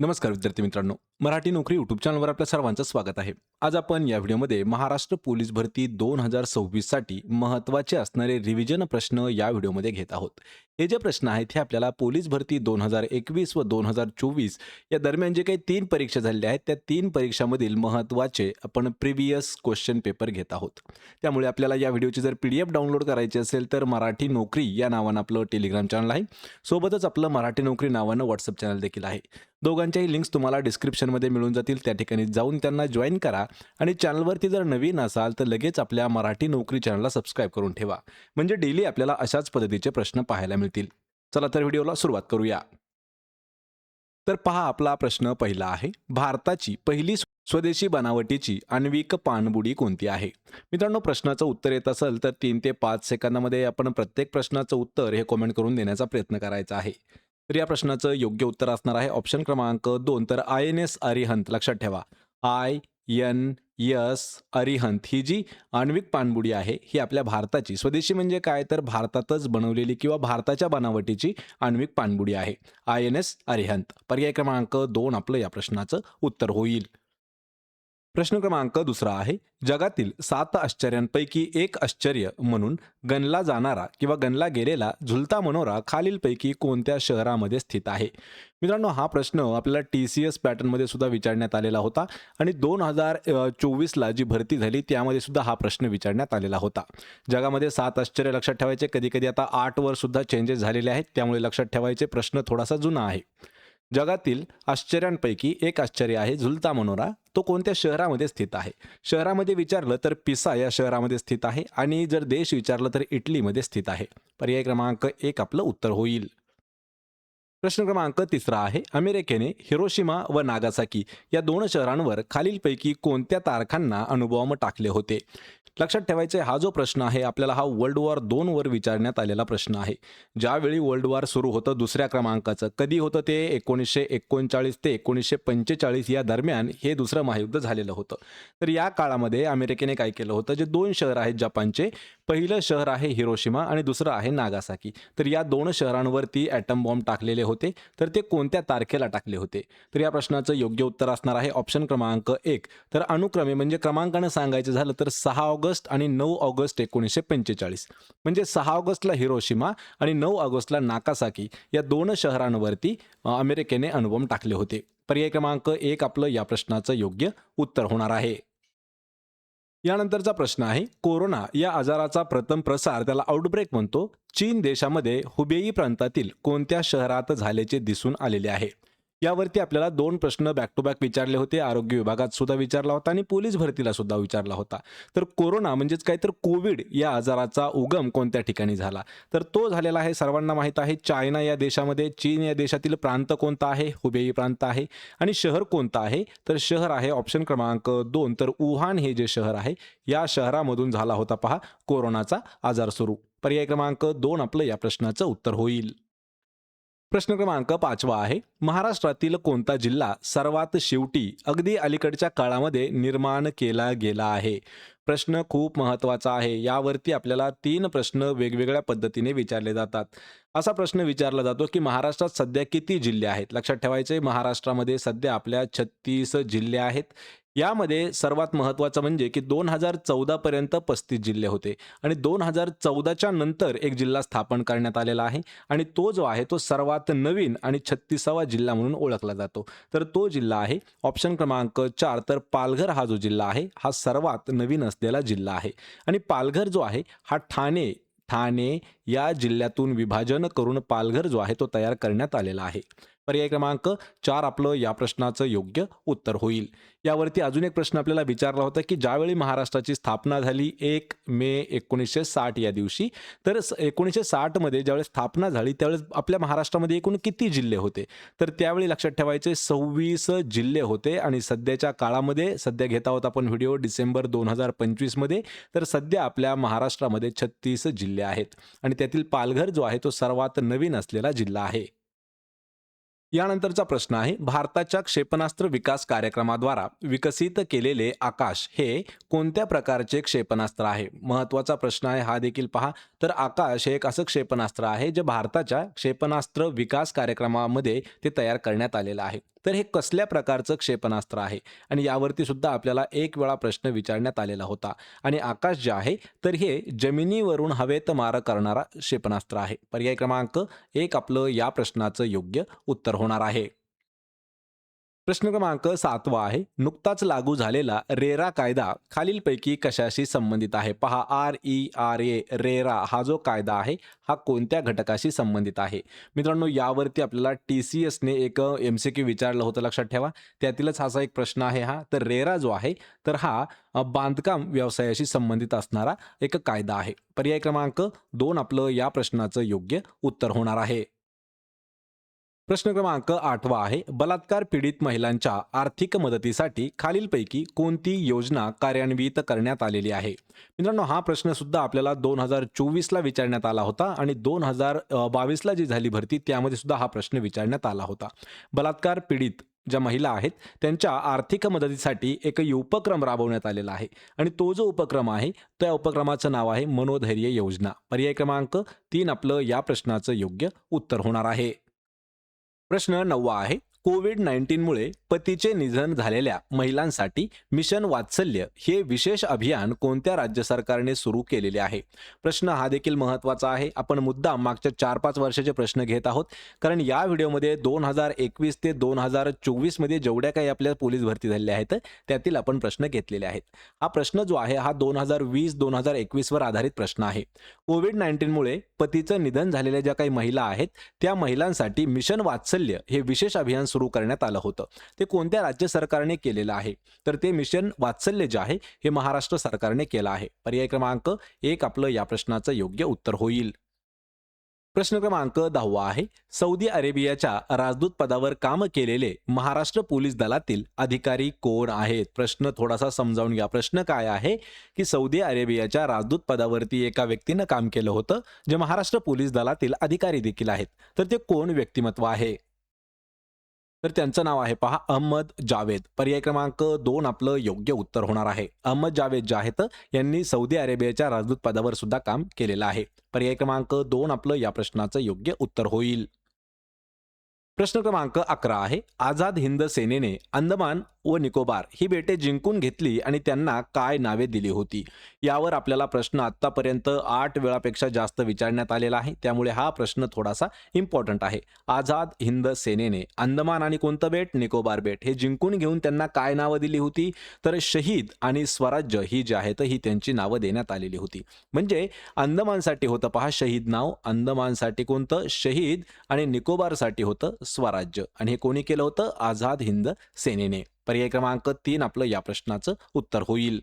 नमस्कार विद्यार्थी मित्रांनो मराठी नोकरी युट्यूब चॅनलवर आपल्या सर्वांचं स्वागत आहे. आज आपण या व्हिडिओमध्ये महाराष्ट्र पोलीस भरती दोन हजार सव्वीससाठी महत्त्वाचे असणारे रिव्हिजन प्रश्न या व्हिडिओमध्ये घेत आहोत. हे जे प्रश्न आहेत हे आपल्याला पोलीस भरती दोन हजार एकवीस व दोन हजार चोवीस या दरम्यान जे काही तीन परीक्षा झालेल्या आहेत त्या तीन परीक्षामधील महत्त्वाचे आपण प्रिव्हियस क्वेश्चन पेपर घेत आहोत. त्यामुळे आपल्याला या व्हिडिओची जर पी डी एफ डाउनलोड करायची असेल तर मराठी नोकरी या नावानं आपलं टेलिग्राम चॅनल आहे. सोबतच आपलं मराठी नोकरी नावानं व्हॉट्सअप चॅनल देखील आहे. दोघांच्याही लिंक्स तुम्हाला डिस्क्रिप्शनमध्ये मिळून जातील त्या ठिकाणी जाऊन त्यांना जॉईन करा आणि चॅनलवरती जर नवीन असाल तर लगेच आपल्या मराठी नोकरी चॅनलला सबस्क्राईब करून ठेवा. म्हणजे डेली आपल्याला अशाच पद्धतीचे प्रश्न पाहायला मिळतील. चला तर व्हिडिओला सुरुवात करूया. तर पहा आपला प्रश्न पहिला आहे भारताची पहिली स्वदेशी बनावटीची आण्विक पाणबुडी कोणती आहे? मित्रांनो प्रश्नाचं उत्तर येत असेल तर तीन ते पाच सेकंदामध्ये आपण प्रत्येक प्रश्नाचं उत्तर हे कॉमेंट करून देण्याचा प्रयत्न करायचा आहे. तर या प्रश्नाचं योग्य उत्तर असणार आहे. ऑप्शन क्रमांक दोन तर आय एन एस अरिहंत लक्षात ठेवा. आय एन यस अरिहंत ही जी आण्विक पाणबुडी आहे ही आपल्या भारताची स्वदेशी म्हणजे काय? तर भारतातच बनवलेली किंवा भारताच्या बनावटीची आण्विक पाणबुडी आहे. I N S Arihant. पर्याय क्रमांक दोन आपलं या प्रश्नाचं उत्तर होईल. प्रश्न क्रमांक दुसरा आहे जगातील सात आश्चर्यांपैकी एक आश्चर्य म्हणून गणला जाणारा किंवा गणला गेलेला झुलता मनोरा खालीलपैकी कोणत्या शहरामध्ये स्थित आहे? मित्रांनो हा प्रश्न आपल्याला टी सी एस पॅटर्नमध्ये सुद्धा विचारण्यात आलेला होता आणि दोन हजार चोवीसला जी भरती झाली त्यामध्ये सुद्धा हा प्रश्न विचारण्यात आलेला होता. जगामध्ये सात आश्चर्य लक्षात ठेवायचे कधी कधी आता आठवर सुद्धा चेंजेस झालेले आहेत त्यामुळे लक्षात ठेवायचे प्रश्न थोडासा जुना आहे. जगातील आश्चर्यांपैकी एक आश्चर्य आहे झुलता मनोरा. तो कोणत्या शहरामध्ये स्थित आहे? शहरामध्ये विचारलं तर पिसा या शहरामध्ये स्थित आहे आणि जर देश विचारलं तर इटलीमध्ये स्थित आहे. पर्याय क्रमांक एक आपलं उत्तर होईल. प्रश्न क्रमांक तिसरा आहे अमेरिकेने हिरोशिमा व नागासाकी या दोन शहरांवर खालीलपैकी कोणत्या तारखांना अणुबॉम्ब टाकले होते? लक्षात ठेवायचे हा जो प्रश्न आहे आपल्याला हा वर्ल्ड वॉर दोनवर विचारण्यात आलेला प्रश्न आहे. ज्यावेळी वर्ल्ड वॉर सुरू होतं दुसऱ्या क्रमांकाचं कधी होतं ते? एकोणीसशे एकोणचाळीस ते एकोणीसशे पंचेचाळीस या दरम्यान हे दुसरं महायुद्ध झालेलं होतं. तर या काळामध्ये अमेरिकेने काय केलं होतं? जे दोन शहर आहेत जपानचे पहिलं शहर आहे हिरोशिमा आणि दुसरं आहे नागासाकी. तर या दोन शहरांवरती ॲटम बॉम्ब टाकलेले होते. तर ते कोणत्या तारखेला टाकले होते? तर या प्रश्नाचं योग्य उत्तर असणार आहे ऑप्शन क्रमांक एक. तर अनुक्रमे म्हणजे क्रमांकानं सांगायचं झालं तर सहा ऑगस्ट आणि नऊ ऑगस्ट एकोणीसशे पंचेचाळीस. म्हणजे सहा ऑगस्टला हिरोशिमा आणि नऊ ऑगस्टला नाकासाकी या दोन शहरांवरती अमेरिकेने अणुबॉम्ब टाकले होते. पर्याय क्रमांक एक आपलं या प्रश्नाचं योग्य उत्तर होणार आहे. यानंतरचा प्रश्न आहे कोरोना या आजाराचा प्रथम प्रसार त्याला आउटब्रेक म्हणतो. चीन देशामध्ये हुबेई प्रांतातील कोणत्या शहरात झाल्याचे दिसून आलेले आहे? यावरती आपल्याला दोन प्रश्न बॅक टू बॅक विचारले होते. आरोग्य विभागात सुद्धा विचारला होता आणि पोलीस भरतीला सुद्धा विचारला होता. तर कोरोना म्हणजेच काय? तर कोविड या आजाराचा उगम कोणत्या ठिकाणी झाला? तर तो झालेला आहे सर्वांना माहीत आहे चायना या देशामध्ये चीन या देशातील प्रांत कोणता आहे? हुबेई प्रांत आहे. आणि शहर कोणतं आहे? तर शहर आहे ऑप्शन क्रमांक दोन. तर वुहान हे जे शहर आहे या शहरामधून झाला होता पहा कोरोनाचा आजार सुरू. पर्याय क्रमांक दोन आपलं या प्रश्नाचं उत्तर होईल. प्रश्न क्रमांक पाचवा आहे. महाराष्ट्रातील कोणता जिल्हा सर्वात शेवटी अगदी अलीकडच्या काळामध्ये निर्माण केला गेला आहे? प्रश्न खूप महत्त्वाचा आहे. यावरती आपल्याला तीन प्रश्न वेगवेगळ्या पद्धतीने विचारले जातात. असा प्रश्न विचारला जातो की महाराष्ट्रात सध्या किती जिल्हे आहेत? लक्षात ठेवायचे महाराष्ट्रामध्ये सध्या आपल्या छत्तीस जिल्हे आहेत. यामध्ये सर्वात महत्त्वाचं म्हणजे की दोन हजार चौदापर्यंत पस्तीस जिल्हे होते आणि दोन हजार चौदाच्या नंतर एक जिल्हा स्थापन करण्यात आलेला आहे आणि तो जो आहे तो सर्वात नवीन आणि छत्तीसावा जिल्हा म्हणून ओळखला जातो. तर तो जिल्हा आहे ऑप्शन क्रमांक चार. तर पालघर हा जो जिल्हा आहे हा सर्वात नवीन असलेला जिल्हा आहे आणि पालघर जो आहे हा ठाणे ठाणे या जिल्ह्यातून विभाजन करून पालघर जो आहे तो तयार करण्यात आलेला आहे. पर्याय क्रमांक चार आपलं या प्रश्नाचं योग्य उत्तर होईल. यावरती अजून एक प्रश्न आपल्याला विचारला होता की ज्यावेळी महाराष्ट्राची स्थापना झाली एक मे एकोणीसशे साठ या दिवशी तर स- एकोणीसशे साठमध्ये ज्यावेळेस स्थापना झाली त्यावेळेस आपल्या महाराष्ट्रामध्ये एकूण किती जिल्हे होते? तर त्यावेळी लक्षात ठेवायचे सव्वीस जिल्हे होते आणि सध्याच्या काळामध्ये सध्या घेत आहोत आपण व्हिडिओ डिसेंबर दोन हजार पंचवीसमध्ये तर सध्या आपल्या महाराष्ट्रामध्ये छत्तीस जिल्हे आहेत. आणि त्यातील पालघर जो आहे तो सर्वात नवीन असलेला जिल्हा आहे. यानंतरचा प्रश्न आहे भारताच्या क्षेपणास्त्र विकास कार्यक्रमाद्वारा विकसित केलेले आकाश हे कोणत्या प्रकारचे क्षेपणास्त्र आहे? महत्त्वाचा प्रश्न आहे हा देखील पहा. तर आकाश हे एक असं क्षेपणास्त्र आहे जे भारताच्या क्षेपणास्त्र विकास कार्यक्रमामध्ये ते तयार करण्यात आलेलं आहे. तर हे कसल्या प्रकारचं क्षेपणास्त्र आहे? आणि यावरती सुद्धा आपल्याला एक वेळा प्रश्न विचारण्यात आलेला होता. आणि आकाश जे आहे तर हे जमिनीवरून हवेत मार करणारा क्षेपणास्त्र आहे. पर्याय क्रमांक एक आपलं या प्रश्नाचं योग्य उत्तर होणार आहे. प्रश्न क्रमांक सातवा आहे. नुकताच लागू झालेला रेरा कायदा खालीलपैकी कशाशी संबंधित आहे? पहा R E R A RERA हा जो कायदा आहे हा कोणत्या घटकाशी संबंधित आहे? मित्रांनो यावरती आपल्याला टी सी एसने एक एम सी क्यू विचारलं होतं लक्षात ठेवा. त्यातीलच असा एक प्रश्न आहे हा. तर रेरा जो आहे तर हा बांधकाम व्यवसायाशी संबंधित असणारा एक कायदा आहे. पर्याय क्रमांक दोन आपलं या प्रश्नाचं योग्य उत्तर होणार आहे. प्रश्न क्रमांक आठवा आहे. बलात्कार पीडित महिलांच्या आर्थिक मदतीसाठी खालीलपैकी कोणती योजना कार्यान्वित करण्यात आलेली आहे? मित्रांनो हा प्रश्न सुद्धा आपल्याला दोन हजार चोवीसला विचारण्यात आला होता आणि दोन हजार बावीसला जी झाली भरती त्यामध्ये सुद्धा हा प्रश्न विचारण्यात आला होता. बलात्कार पीडित ज्या महिला आहेत त्यांच्या आर्थिक मदतीसाठी एक उपक्रम राबवण्यात आलेला आहे. आणि तो जो उपक्रम आहे त्या उपक्रमाचं नाव आहे मनोधैर्य योजना. पर्याय क्रमांक तीन आपलं या प्रश्नाचं योग्य उत्तर होणार आहे. प्रश्न नववा आहे. कोविड नाईन्टीनमुळे पतीचे निधन झालेल्या महिलांसाठी मिशन वात्सल्य हे विशेष अभियान कोणत्या राज्य सरकारने सुरू केलेले आहे? प्रश्न हा देखील महत्त्वाचा आहे. आपण मुद्दाम मागच्या चार पाच वर्षाचे प्रश्न घेत आहोत. कारण या व्हिडिओमध्ये दोन हजार एकवीस ते दोन हजार चोवीसमध्ये जेवढ्या काही आपल्या पोलीस भरती झालेल्या आहेत त्यातील आपण प्रश्न घेतलेले आहेत. हा प्रश्न जो आहे हा दोन हजार वीस दोन हजार एकवीसवर आधारित प्रश्न आहे. कोविड नाईन्टीनमुळे पतीचं निधन झालेल्या ज्या काही महिला आहेत त्या महिलांसाठी मिशन वात्सल्य हे विशेष अभियान सुरू करण्यात आलं होतं. ते कोणत्या राज्य सरकारने केलेलं आहे? तर ते मिशन वात्सल्य जे आहे हे महाराष्ट्र सरकारने केलं आहे. पर्याय क्रमांक एक आपलं या प्रश्नाचं योग्य उत्तर होईल. प्रश्न क्रमांक दहावा आहे. सौदी अरेबियाच्या राजदूत पदावर काम केलेले महाराष्ट्र पोलीस दलातील अधिकारी कोण आहेत? प्रश्न थोडासा समजावून घ्या. प्रश्न काय आहे? की सौदी अरेबियाच्या राजदूत पदावरती एका व्यक्तीनं काम केलं होतं जे महाराष्ट्र पोलीस दलातील अधिकारी देखील आहेत. तर ते कोण व्यक्तिमत्व आहे? तर त्यांचं नाव आहे पहा अहमद जावेद. पर्याय क्रमांक दोन आपलं योग्य उत्तर होणार आहे. अहमद जावेद जे आहेत यांनी सौदी अरेबियाच्या राजदूत पदावर सुद्धा काम केलेलं आहे. पर्याय क्रमांक दोन आपलं या प्रश्नाचं योग्य उत्तर होईल. प्रश्न क्रमांक अकरा आहे. आझाद हिंद सेनेने अंदमान व निकोबार ही बेटे जिंकून घेतली आणि त्यांना काय नावे दिली होती? यावर आपल्याला प्रश्न आत्तापर्यंत आठ वेळापेक्षा जास्त विचारण्यात आलेला आहे. त्यामुळे हा प्रश्न थोडासा इम्पॉर्टंट आहे. आझाद हिंद सेनेने अंदमान आणि कोणतं बेट? निकोबार बेट. हे जिंकून घेऊन त्यांना काय नावं दिली होती? तर शहीद आणि स्वराज्य ही जी आहेत ही त्यांची नावं देण्यात आलेली होती. म्हणजे अंदमानसाठी होतं पहा शहीद नाव अंदमानसाठी कोणतं? शहीद आणि निकोबारसाठी होतं स्वराज्य. आणि हे कोणी केलं होतं? आझाद हिंद सेनेने. पर्याय क्रमांक तीन आपलं या प्रश्नाचं उत्तर होईल.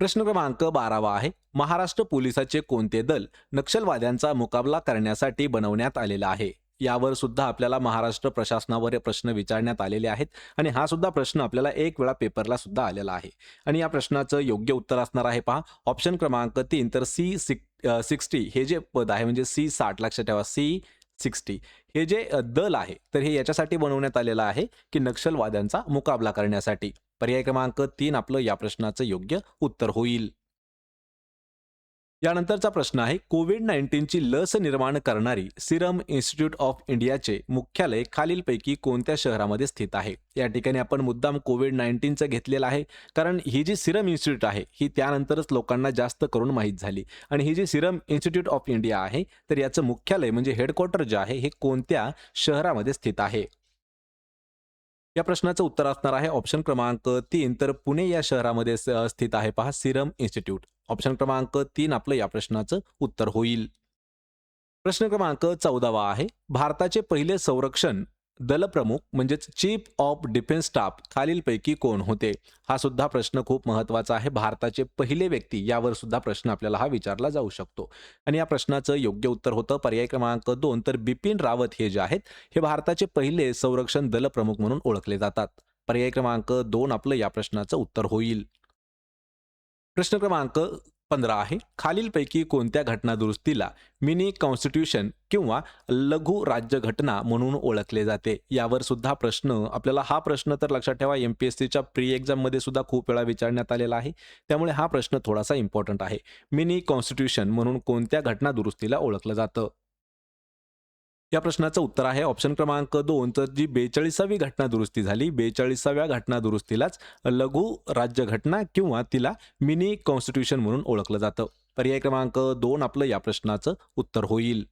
प्रश्न क्रमांक बारावा आहे. महाराष्ट्र पोलिसाचे कोणते दल नक्षलवाद्यांचा मुकाबला करण्यासाठी बनवण्यात आलेलं आहे? यावर सुद्धा आपल्याला महाराष्ट्र प्रशासनावर प्रश्न विचारण्यात आलेले आहेत. आणि हा सुद्धा प्रश्न आपल्याला एक वेळा पेपरला सुद्धा आलेला आहे. आणि या प्रश्नाचं योग्य उत्तर असणार आहे पहा. ऑप्शन क्रमांक तीन. तर सी सिक्स्टी हे जे पद आहे म्हणजे सी साठ लक्षात ठेवा. C sixty. हे जे दल आहे तर हे याच्यासाठी बनवण्यात आलेलं आहे की नक्षलवाद्यांचा मुकाबला करण्यासाठी. पर्याय क्रमांक तीन आपलं या प्रश्नाचं योग्य उत्तर होईल. यानंतरचा प्रश्न आहे कोविड नाईन्टीनची लस निर्माण करणारी सिरम इन्स्टिट्यूट ऑफ इंडियाचे मुख्यालय खालीलपैकी कोणत्या शहरामध्ये स्थित आहे? या ठिकाणी आपण मुद्दाम कोविड नाईन्टीनचं घेतलेलं आहे कारण ही जी सिरम इन्स्टिट्यूट आहे ही त्यानंतरच लोकांना जास्त करून माहीत झाली. आणि ही जी सिरम इन्स्टिट्यूट ऑफ इंडिया आहे तर याचं मुख्यालय म्हणजे हेडक्वार्टर जे आहे हे कोणत्या शहरामध्ये स्थित आहे? या प्रश्नाचं उत्तर असणार आहे ऑप्शन क्रमांक तीन. तर पुणे या शहरामध्ये स्थित आहे पहा सिरम इन्स्टिट्यूट. ऑप्शन क्रमांक तीन आपलं या प्रश्नाचं उत्तर होईल. प्रश्न क्रमांक चौदावा आहे. भारताचे पहिले संरक्षण दलप्रमुख म्हणजेच चीफ ऑफ डिफेन्स स्टाफ खालीलपैकी कोण होते? हा सुद्धा प्रश्न खूप महत्त्वाचा आहे. भारताचे पहिले व्यक्ती यावर सुद्धा प्रश्न आपल्याला हा विचारला जाऊ शकतो. आणि या प्रश्नाचं योग्य उत्तर होतं. पर्याय क्रमांक दोन तर बिपिन रावत हे जे आहेत हे भारताचे पहिले संरक्षण दलप्रमुख म्हणून ओळखले जातात. पर्याय क्रमांक दोन आपलं या प्रश्नाचं उत्तर होईल. प्रश्न क्रमांक पंधरा आहे खालीलपैकी कोणत्या घटना दुरुस्तीला मिनी कॉन्स्टिट्यूशन किंवा लघु राज्यघटना म्हणून ओळखले जाते? यावर सुद्धा प्रश्न आपल्याला हा प्रश्न तर लक्षात ठेवा एम पी एस सीच्या प्री एक्झाममध्ये सुद्धा खूप वेळा विचारण्यात आलेला आहे. त्यामुळे हा प्रश्न थोडासा इम्पॉर्टंट आहे. मिनी कॉन्स्टिट्यूशन म्हणून कोणत्या घटना दुरुस्तीला ओळखलं जातं? या प्रश्नाचं उत्तर आहे ऑप्शन क्रमांक दोन. तर जी बेचाळीसावी घटना दुरुस्ती झाली बेचाळीसाव्या घटना दुरुस्तीलाच लघु राज्यघटना किंवा तिला मिनी कॉन्स्टिट्यूशन म्हणून ओळखलं जातं. पर्याय क्रमांक दोन आपलं या प्रश्नाचं उत्तर होईल.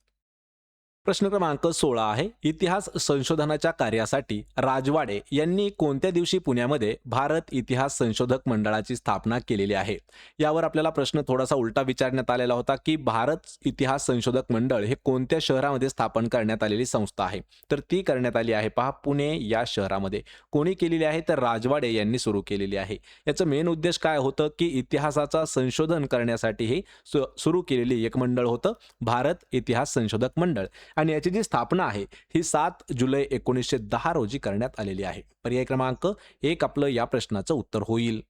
प्रश्न क्रमांक सोळा आहे. इतिहास संशोधनाच्या कार्यासाठी राजवाडे यांनी कोणत्या दिवशी पुण्यामध्ये भारत इतिहास संशोधक मंडळाची स्थापना केलेली आहे? यावर आपल्याला प्रश्न थोडासा उलटा विचारण्यात आलेला होता की भारत इतिहास संशोधक मंडळ हे कोणत्या शहरामध्ये स्थापन करण्यात आलेली संस्था आहे? तर ती करण्यात आली आहे पहा पुणे या शहरामध्ये. कोणी केलेली आहे? तर राजवाडे यांनी सुरू केलेली आहे. याचं मेन उद्देश काय होतं की इतिहासाचा संशोधन करण्यासाठी हे सुरू केलेली एक मंडळ होतं भारत इतिहास संशोधक मंडळ. आणि याची जी स्थापना आहे ही सात जुलै एकोणीसशे दहा रोजी करण्यात आलेली आहे. पर्याय क्रमांक एक आपलं या प्रश्नाचं उत्तर होईल.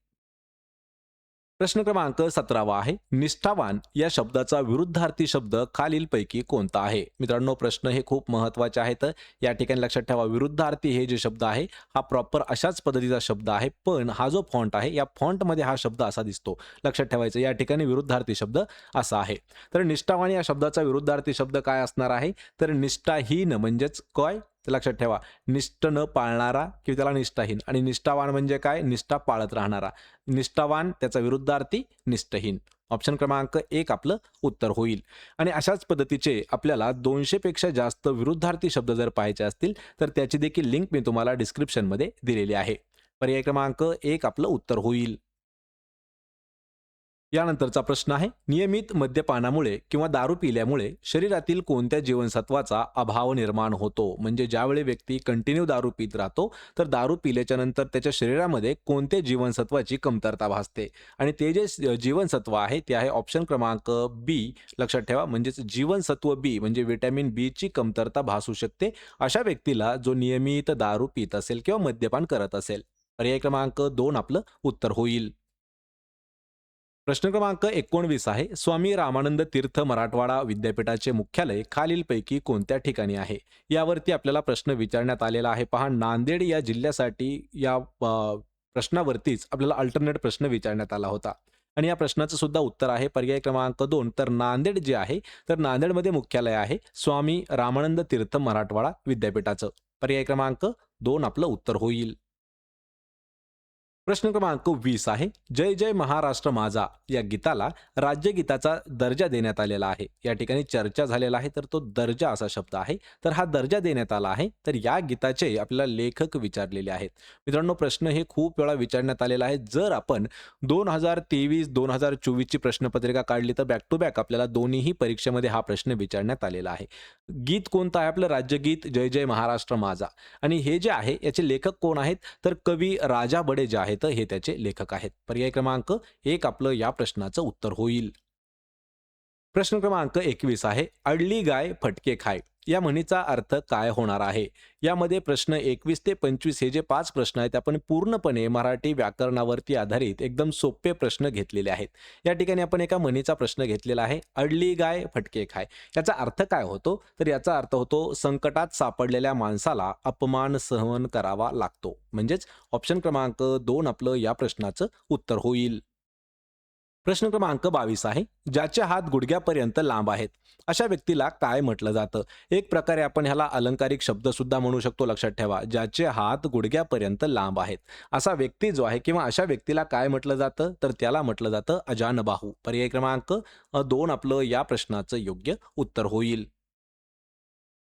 प्रश्न क्रमांक सतरावा आहे. निष्ठावान या शब्दाचा विरुद्धार्थी शब्द खालीलपैकी कोणता आहे? मित्रांनो प्रश्न हे खूप महत्त्वाचे आहेत. या ठिकाणी लक्षात ठेवा विरुद्धार्थी हे जे शब्द आहे हा प्रॉपर अशाच पद्धतीचा शब्द आहे पण हा जो फॉन्ट आहे या फॉन्टमध्ये हा शब्द असा दिसतो. लक्षात ठेवायचं या ठिकाणी विरुद्धार्थी शब्द असा आहे. तर निष्ठावान या शब्दाचा विरुद्धार्थी शब्द काय असणार आहे? तर निष्ठाहीन म्हणजेच काय? ते लक्षात ठेवा. निष्ठ न पाळणारा किंवा त्याला निष्ठाहीन. आणि निष्ठावान म्हणजे काय? निष्ठा पाळत राहणारा. निष्ठावान त्याचा विरुद्धार्थी निष्ठहीन. ऑप्शन क्रमांक एक आपलं उत्तर होईल. आणि अशाच पद्धतीचे आपल्याला दोनशेपेक्षा जास्त विरुद्धार्थी शब्द जर पाहायचे असतील तर त्याची देखील लिंक मी तुम्हाला डिस्क्रिप्शनमध्ये दिलेली आहे. पर्याय क्रमांक एक आपलं उत्तर होईल. यानंतरचा प्रश्न आहे नियमित मद्यपानामुळे किंवा दारू पिल्यामुळे शरीरातील कोणत्या जीवनसत्वाचा अभाव निर्माण होतो? म्हणजे ज्यावेळी व्यक्ती कंटिन्यू दारू पित राहतो तर दारू पिल्याच्या नंतर त्याच्या शरीरामध्ये कोणत्या जीवनसत्वाची कमतरता भासते? आणि ते जे जीवनसत्व आहे ते आहे ऑप्शन क्रमांक बी लक्षात ठेवा म्हणजेच जीवनसत्व बी म्हणजे व्हिटॅमिन बी ची कमतरता भासू शकते अशा व्यक्तीला जो नियमित दारू पित असेल किंवा मद्यपान करत असेल. पर्याय क्रमांक दोन आपलं उत्तर होईल. प्रश्न क्रमांक एकोणवीस आहे. स्वामी रामानंद तीर्थ मराठवाडा विद्यापीठाचे मुख्यालय खालीलपैकी कोणत्या ठिकाणी आहे? यावरती आपल्याला प्रश्न विचारण्यात आलेला आहे. पहा नांदेड या जिल्ह्यासाठी या प्रश्नावरतीच आपल्याला अल्टरनेट प्रश्न विचारण्यात आला होता. आणि या प्रश्नाचं सुद्धा उत्तर आहे. पर्याय क्रमांक दोन. तर नांदेड जे आहे तर नांदेडमध्ये मुख्यालय आहे स्वामी रामानंद तीर्थ मराठवाडा विद्यापीठाचं. पर्याय क्रमांक दोन आपलं उत्तर होईल. प्रश्न क्रमांक वीस आहे. जय जय महाराष्ट्र माझा या गीताला राज्यगीताचा दर्जा देण्यात आलेला आहे. या ठिकाणी चर्चा झालेला आहे. तर तो दर्जा असा शब्द आहे. तर हा दर्जा देण्यात आला आहे. तर या गीताचे आपल्याला लेखक विचारलेले आहेत. मित्रांनो प्रश्न हे खूप वेळा विचारण्यात आलेला आहे. जर आपण दोन हजार तेवीस दोन हजार चोवीसची प्रश्नपत्रिका काढली तर बॅक टू बॅक आपल्याला दोन्हीही परीक्षेमध्ये हा प्रश्न विचारण्यात आलेला आहे. गीत कोणतं आहे आपलं? राज्यगीत जय जय महाराष्ट्र माझा. आणि हे जे आहे याचे लेखक कोण आहेत? तर कवी राजा बडे जे आहेत हे त्याचे लेखक आहेत. पर्याय क्रमांक एक आपलं या प्रश्नाचं उत्तर होईल. प्रश्न क्रमांक एकवीस आहे अडली गाय फटके खाय. या म्हणीचा अर्थ काय होणार आहे? यामध्ये प्रश्न एकवीस ते पंचवीस हे जे पाच प्रश्न आहेत आपण पूर्णपणे मराठी व्याकरणावरती आधारित एकदम सोपे प्रश्न घेतलेले आहेत. या ठिकाणी आपण एका म्हणीचा प्रश्न घेतलेला आहे अडली गाय फटके खाय. याचा अर्थ काय होतो? तर याचा अर्थ होतो संकटात सापडलेल्या माणसाला अपमान सहन करावा लागतो. म्हणजेच ऑप्शन क्रमांक दोन आपलं या प्रश्नाचं उत्तर होईल. प्रश्न क्रमांक बावीस आहे ज्याचे हात गुडघ्यापर्यंत लांब आहेत. अशा व्यक्तीला काय म्हटलं जातं? एक प्रकारे आपण ह्याला अलंकारिक शब्द सुद्धा म्हणू शकतो लक्षात ठेवा. ज्याचे हात गुडघ्यापर्यंत लांब आहेत. असा व्यक्ती जो आहे किंवा अशा व्यक्तीला काय म्हटलं जातं? तर त्याला म्हटलं जातं अजानबाहू. पर्याय क्रमांक दोन आपलं या प्रश्नाचं योग्य उत्तर होईल.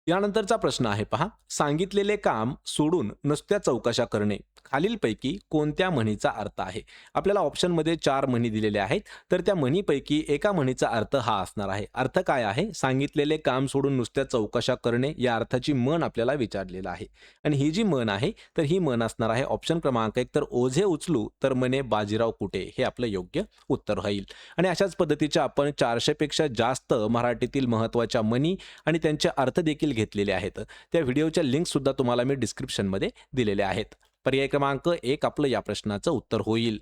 यानंतरचा प्रश्न आहे पहा. सांगितलेले काम सोडून नुसत्या चौकशा करणे. खालीलपैकी कोणत्या म्हणीचा अर्थ आहे? आपल्याला ऑप्शनमध्ये चार म्हणी दिलेल्या आहेत. तर त्या म्हणीपैकी एका म्हणीचा अर्थ हा असणार आहे. अर्थ काय आहे? सांगितलेले काम सोडून नुसत्या चौकशा करणे या अर्थाची म्हण आपल्याला विचारलेलं आहे. आणि ही जी म्हण आहे तर ही म्हण असणार आहे ऑप्शन क्रमांक एक. तर ओझे उचलू तर मने बाजीराव कुठे? हे आपलं योग्य उत्तर होईल. आणि अशाच पद्धतीच्या आपण चारशेपेक्षा जास्त मराठीतील महत्त्वाच्या म्हणी आणि त्यांचे अर्थ देखील घेतलेले आहेत. त्या व्हिडिओच्या लिंक सुद्धा तुम्हाला मी डिस्क्रिप्शनमध्ये दिलेल्या आहेत. पर्याय क्रमांक एक आपलं या प्रश्नाचं उत्तर होईल.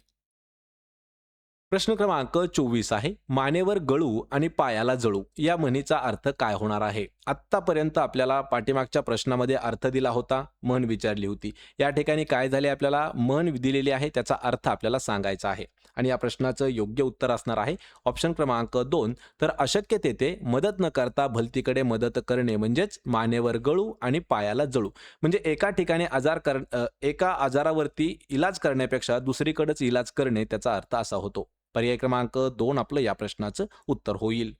प्रश्न क्रमांक चोवीस आहे. मानेवर गळू आणि पायाला जळू या म्हणीचा अर्थ काय होणार आहे? आत्तापर्यंत आपल्याला पाठीमागच्या प्रश्नामध्ये अर्थ दिला होता म्हण विचारली होती. या ठिकाणी काय झाले आपल्याला? म्हण दिलेली आहे त्याचा अर्थ आपल्याला सांगायचा आहे. आणि या प्रश्नाचं योग्य उत्तर असणार आहे. ऑप्शन क्रमांक दोन तर अशक्य तेथे मदत न करता भलतीकडे मदत करणे म्हणजेच मानेवर गळू आणि पायाला जळू. म्हणजे एका ठिकाणी आजार कर एका आजारावरती इलाज करण्यापेक्षा दुसरीकडेच इलाज करणे त्याचा अर्थ असा होतो. पर्याय क्रमांक दोन आपलं या प्रश्नाचं उत्तर होईल.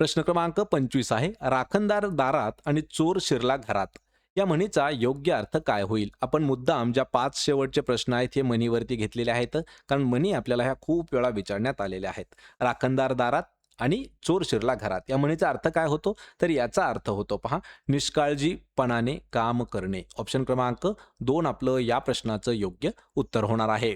प्रश्न क्रमांक पंचवीस आहे. राखणदार दारात आणि चोर शिरला घरात. या म्हणीचा योग्य अर्थ काय होईल? आपण मुद्दाम ज्या पाच शेवटचे प्रश्न आहेत हे म्हणीवरती घेतलेले आहेत. कारण मनी आपल्याला ह्या खूप वेळा विचारण्यात आलेल्या आहेत. राखणदार दारात आणि चोर शिरला घरात. या म्हणीचा अर्थ काय होतो? तर याचा अर्थ होतो पहा. निष्काळजीपणाने काम करणे. ऑप्शन क्रमांक दोन आपलं या प्रश्नाचं योग्य उत्तर होणार आहे.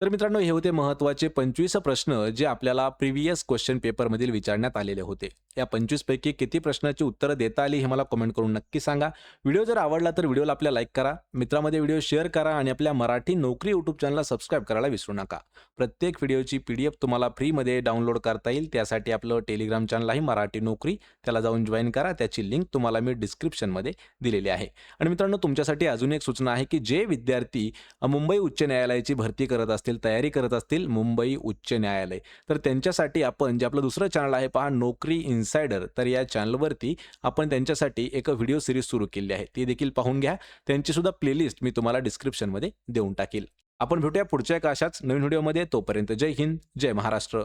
तर मित्रांनो हे होते महत्त्वाचे पंचवीस प्रश्न जे आपल्याला प्रिव्हियस क्वेश्चन पेपरमधील विचारण्यात आलेले होते. या पंचवीसपैकी किती प्रश्नाची उत्तरं देता आली हे मला कमेंट करून नक्की सांगा. व्हिडिओ जर आवडला तर व्हिडिओला आपल्या लाईक करा. मित्रामध्ये व्हिडिओ शेअर करा आणि आपल्या मराठी नोकरी यूट्यूब चॅनलला सबस्क्राईब करायला विसरू नका. प्रत्येक व्हिडिओची पी डी एफ तुम्हाला फ्रीमध्ये डाउनलोड करता येईल. त्यासाठी आपलं टेलिग्राम चॅनल आहे मराठी नोकरी. त्याला जाऊन जॉईन करा. त्याची लिंक तुम्हाला मी डिस्क्रिप्शनमध्ये दिलेली आहे. आणि मित्रांनो तुमच्यासाठी अजून एक सूचना आहे की जे विद्यार्थी मुंबई उच्च न्यायालयाची भरती करत असतील तयारी करत असतील मुंबई उच्च न्यायालय. तर त्यांच्यासाठी आपण जे आपलं दुसरं चॅनल आहे पहा नोकरी इन्सायडर तर या चॅनलवरती आपण त्यांच्यासाठी एक व्हिडिओ सिरीज सुरू केली आहे. ती देखील पाहून घ्या. त्यांची सुद्धा प्लेलिस्ट मी तुम्हाला डिस्क्रिप्शनमध्ये देऊन टाकील. आपण भेटूया पुढच्या एका अशाच नवीन व्हिडिओमध्ये. तोपर्यंत जय हिंद जय महाराष्ट्र.